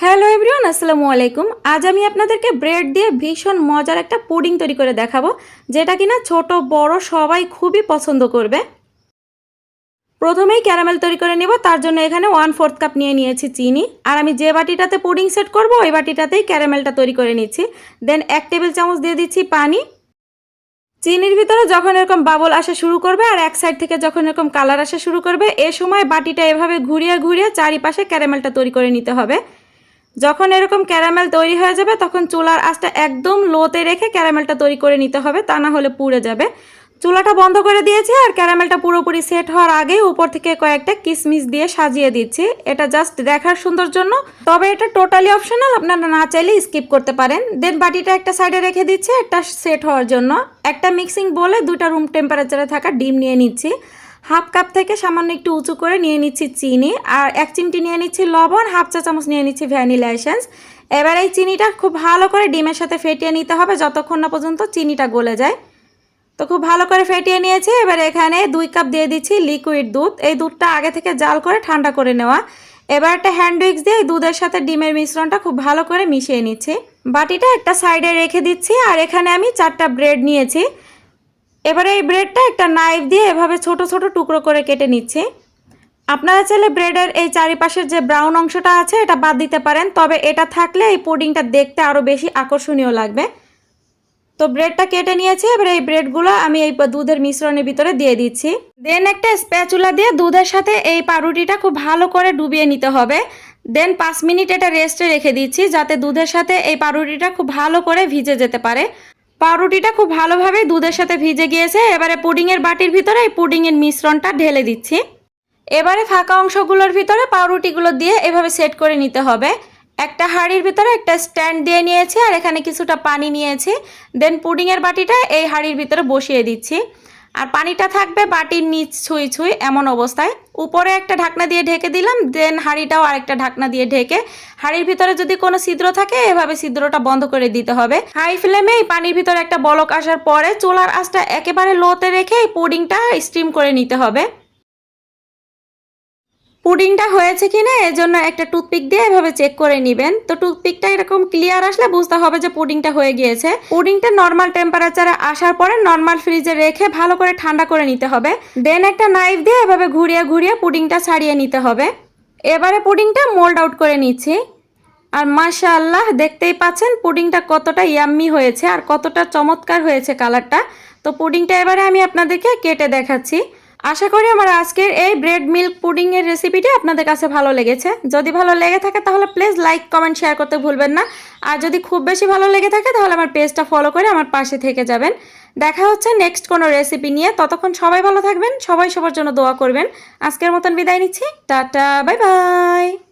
Hello everyone, আসসালামু আলাইকুম। আজ আমি আপনাদেরকে ব্রেড দিয়ে ভীষণ মজার একটা পুডিং তৈরি করে দেখাবো, যেটা কিনা ছোট, বড়, সবাই খুবই পছন্দ করবে। প্রথমেই ক্যারামেল তৈরি করে নেব, তার জন্য এখানে ওয়ান ফোর্থ কাপ নিয়ে নিয়েছি চিনি। আর আমি যে বাটিটাতে পুডিং সেট করব, ওই বাটিটাতেই ক্যারামেলটা তৈরি করে নিচ্ছি। দেন এক টেবিল চামচ দিয়ে দিচ্ছি পানি। চিনির ভিতরে যখন এরকম বাবল আসা শুরু করবে, আর এক সাইড থেকে যখন এরকম কালার আসা শুরু করবে, এ সময় বাটিটা এভাবে ঘুরিয়ে ঘুরিয়ে চারিপাশে ক্যারামেলটা তৈরি করে নিতে হবে। যখন এরকম ক্যারামেল তৈরি হয়ে যাবে, তখন চুলার আঁচটা একদম লোতে রেখে ক্যারামেলটা তৈরি করে নিতে হবে, তা না হলে পুড়ে যাবে। চুলাটা বন্ধ করে দিয়েছি আর ক্যারামেলটা পুরোপুরি সেট হওয়ার আগেই উপর থেকে কয়েকটা কিসমিস দিয়ে সাজিয়ে দিচ্ছি। এটা জাস্ট দেখার সুন্দর জন্য। তবে এটা টোটালি অপশনাল আপনারা না চাইলে স্কিপ করতে পারেন। দেন বাটিটা একটা সাইডে রেখে দিচ্ছি, একটা সেট হওয়ার জন্য। একটা মিক্সিং বলে দুইটা রুম টেম্পারেচারে থাকা ডিম নিয়ে নিচ্ছি। হাফ কাপ থেকে সামান্য একটু উঁচু করে নিয়ে নিচ্ছি চিনি আর এক চিমটি নিয়ে নিচ্ছি লবণ, হাফ চা চামচ নিয়ে নিচ্ছি ভ্যানিলা এসেন্স। এবার এই চিনিটা খুব ভালো করে ডিমের সাথে ফেটিয়ে নিতে হবে যতক্ষণ না পর্যন্ত চিনিটা গলে যায়। তো খুব ভালো করে ফেটিয়ে নিয়েছি, এবার এখানে দুই কাপ দিয়ে দিচ্ছি লিকুইড দুধ। এই দুধটা আগে থেকে জাল করে ঠান্ডা করে নেওয়া। এবার একটা হ্যান্ড উইক্স দিয়ে দুধের সাথে ডিমের মিশ্রণটা খুব ভালো করে মিশিয়ে নিচ্ছি। বাটিটা একটা সাইডে রেখে দিচ্ছি আর এখানে আমি চারটা ব্রেড নিয়েছি। এবারে এই ব্রেডটা একটা নাইফ দিয়ে এভাবে ছোট ছোট টুকরো করে কেটে নিচ্ছি। আপনারা চাইলে ব্রেডের এই চারিপাশের যে ব্রাউন অংশটা আছে, এটা বাদ দিতে পারেন, তবে এটা থাকলে এই পুডিংটা দেখতে আরও বেশি আকর্ষণীয় লাগবে। তো ব্রেডটা কেটে নিয়েছি, এবার এই ব্রেডগুলো আমি এই দুধের মিশ্রণের ভিতরে দিয়ে দিচ্ছি। দেন একটা স্প্যাচুলা দিয়ে দুধের সাথে এই পাউরুটিটা খুব ভালো করে ডুবিয়ে নিতে হবে। দেন পাঁচ মিনিট এটা রেস্টে রেখে দিচ্ছি, যাতে দুধের সাথে এই পাউরুটিটা খুব ভালো করে ভিজে যেতে পারে। পাউরুটিটা খুব ভালোভাবে দুধের সাথে ভিজে গিয়েছে। এবারে পুডিংয়ের বাটির ভিতরে এই পুডিংয়ের মিশ্রণটা ঢেলে দিচ্ছি। এবারে ফাঁকা অংশগুলোর ভিতরে পাউরুটিগুলো দিয়ে এভাবে সেট করে নিতে হবে। একটা হাঁড়ির ভিতরে একটা স্ট্যান্ড দিয়ে নিয়েছি আর এখানে কিছুটা পানি নিয়েছি। দেন পুডিংয়ের বাটিটা এই হাঁড়ির ভিতরে বসিয়ে দিচ্ছি। আর পানিটা থাকবে বাটির নিচ ছুঁই ছুঁই এমন অবস্থায়। উপরে একটা ঢাকনা দিয়ে ঢেকে দিলাম দেন হাঁড়িটাও আরেকটা ঢাকনা দিয়ে ঢেকে। হাঁড়ির ভিতরে যদি কোনো ছিদ্র থাকে, এভাবে ছিদ্রটা বন্ধ করে দিতে হবে। হাই ফ্লেমে এই পানির ভিতরে একটা বলক আসার পরে চোলার আঁচটা একেবারে লোতে রেখে এই পুডিংটা স্টিম করে নিতে হবে। পুডিংটা হয়েছে কিনা, এজন্য একটা টুথপিক দিয়ে এভাবে চেক করে নেবেন। তো টুথপিকটা এরকম ক্লিয়ার আসলে বুঝতে হবে যে পুডিংটা হয়ে গিয়েছে। পুডিংটা নর্মাল টেম্পারেচারে আসার পরে নর্মাল ফ্রিজে রেখে ভালো করে ঠান্ডা করে নিতে হবে। দেন একটা নাইফ দিয়ে এভাবে ঘুরিয়ে ঘুরিয়ে পুডিংটা ছাড়িয়ে নিতে হবে। এবারে পুডিংটা মোল্ড আউট করে নিচ্ছি। আর মাশাআল্লাহ, দেখতেই পাচ্ছেন পুডিংটা কতটা ইয়াম্মি হয়েছে আর কতটা চমৎকার হয়েছে কালারটা তো পুডিংটা এবারে আমি আপনাদেরকে কেটে দেখাচ্ছি। আশা করি আমার আজকের এই ব্রেড মিল্ক পুডিংয়ের রেসিপিটি আপনাদের কাছে ভালো লেগেছে। যদি ভালো লেগে থাকে তাহলে প্লিজ লাইক কমেন্ট শেয়ার করতে ভুলবেন না। আর যদি খুব বেশি ভালো লেগে থাকে তাহলে আমার পেজটা ফলো করে আমার পাশে থেকে যাবেন। দেখা হচ্ছে নেক্সট কোনো রেসিপি নিয়ে। ততক্ষণ সবাই ভালো থাকবেন, সবাই সবার জন্য দোয়া করবেন। আজকের মতন বিদায় নিচ্ছি। Tata bye bye